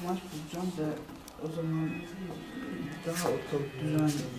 kumaş bulacağım da o zaman daha ortalık düzenli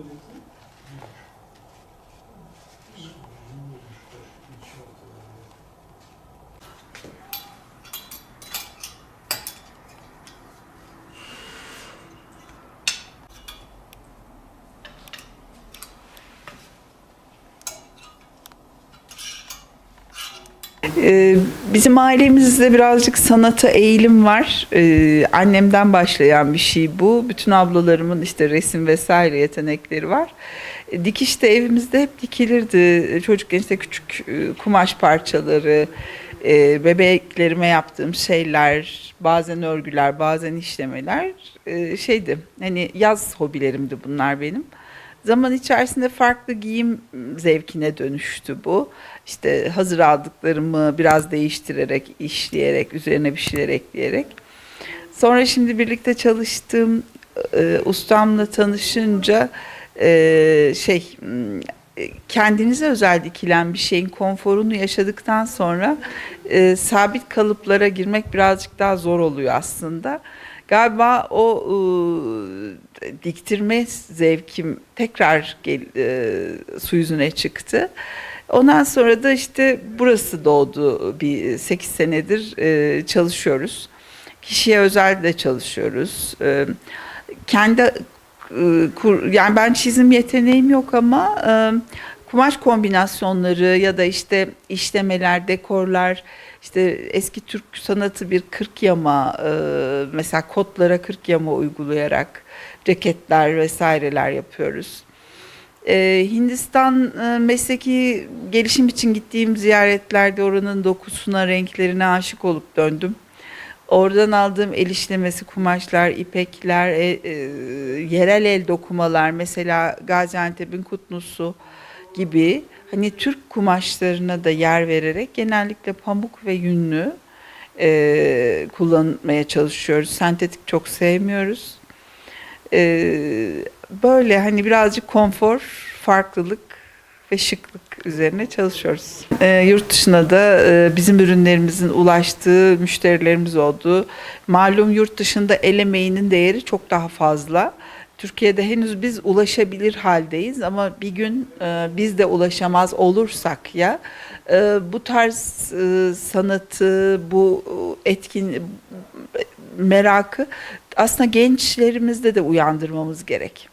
entonces. Ee, Bizim ailemizde birazcık sanata eğilim var. Ee, Annemden başlayan bir şey bu. Bütün ablalarımın işte resim vesaire yetenekleri var. E, Dikiş de evimizde hep dikilirdi. Çocukken işte küçük e, kumaş parçaları, e, bebeklerime yaptığım şeyler, bazen örgüler, bazen işlemeler e, şeydi. Hani yaz hobilerimdi bunlar benim. Zaman içerisinde farklı giyim zevkine dönüştü bu. İşte hazır aldıklarımı biraz değiştirerek, işleyerek, üzerine bir şeyler ekleyerek. Sonra şimdi birlikte çalıştığım e, ustamla tanışınca e, şey kendinize özel dikilen bir şeyin konforunu yaşadıktan sonra e, sabit kalıplara girmek birazcık daha zor oluyor aslında. Galiba o e, diktirme zevkim tekrar gel, e, su yüzüne çıktı. Ondan sonra da işte burası doğdu. Bir 8 senedir e, çalışıyoruz. Kişiye özel de çalışıyoruz. E, kendi e, kur, yani ben çizim yeteneğim yok ama e, kumaş kombinasyonları ya da işte işlemeler, dekorlar, işte eski Türk sanatı bir kırk yama, e, mesela kotlara kırk yama uygulayarak ceketler vesaireler yapıyoruz. Ee, Hindistan e, mesleki gelişim için gittiğim ziyaretlerde oranın dokusuna, renklerine aşık olup döndüm. Oradan aldığım el işlemesi kumaşlar, ipekler, e, e, yerel el dokumalar, mesela Gaziantep'in kutlusu gibi hani Türk kumaşlarına da yer vererek genellikle pamuk ve yünlü e, kullanmaya çalışıyoruz. Sentetik çok sevmiyoruz. Ee, böyle hani birazcık konfor, farklılık ve şıklık üzerine çalışıyoruz. Ee, yurt dışına da e, bizim ürünlerimizin ulaştığı müşterilerimiz oldu. Malum yurt dışında el emeğinin değeri çok daha fazla. Türkiye'de henüz biz ulaşabilir haldeyiz ama bir gün e, biz de ulaşamaz olursak ya e, bu tarz e, sanatı, bu etkin merakı aslında gençlerimizde de uyandırmamız gerek.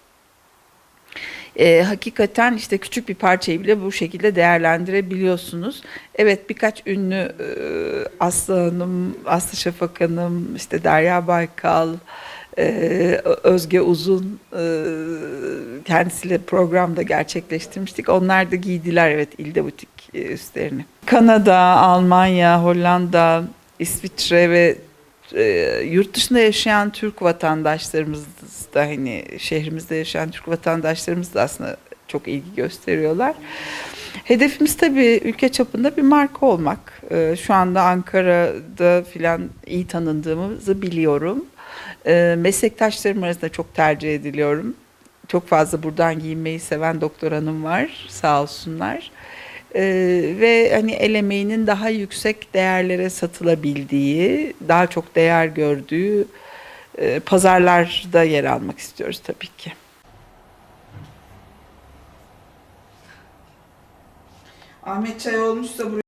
Ee, hakikaten işte küçük bir parçayı bile bu şekilde değerlendirebiliyorsunuz. Evet birkaç ünlü e, Aslı Hanım, Aslı Şafak Hanım, işte Derya Baykal, e, Özge Uzun e, kendisiyle programda gerçekleştirmiştik. Onlar da giydiler evet ilde butik e, üstlerini. Kanada, Almanya, Hollanda, İsviçre ve e, yurt dışında yaşayan Türk vatandaşlarımız da hani şehrimizde yaşayan Türk vatandaşlarımız da aslında çok ilgi gösteriyorlar. Hedefimiz tabii ülke çapında bir marka olmak. E, şu anda Ankara'da filan iyi tanındığımızı biliyorum. E, meslektaşlarım arasında çok tercih ediliyorum. Çok fazla buradan giyinmeyi seven doktor hanım var sağ olsunlar. Ee, ve hani el emeğinin daha yüksek değerlere satılabildiği, daha çok değer gördüğü e, pazarlarda yer almak istiyoruz tabii ki. Ahmet Çay olmuşsa buraya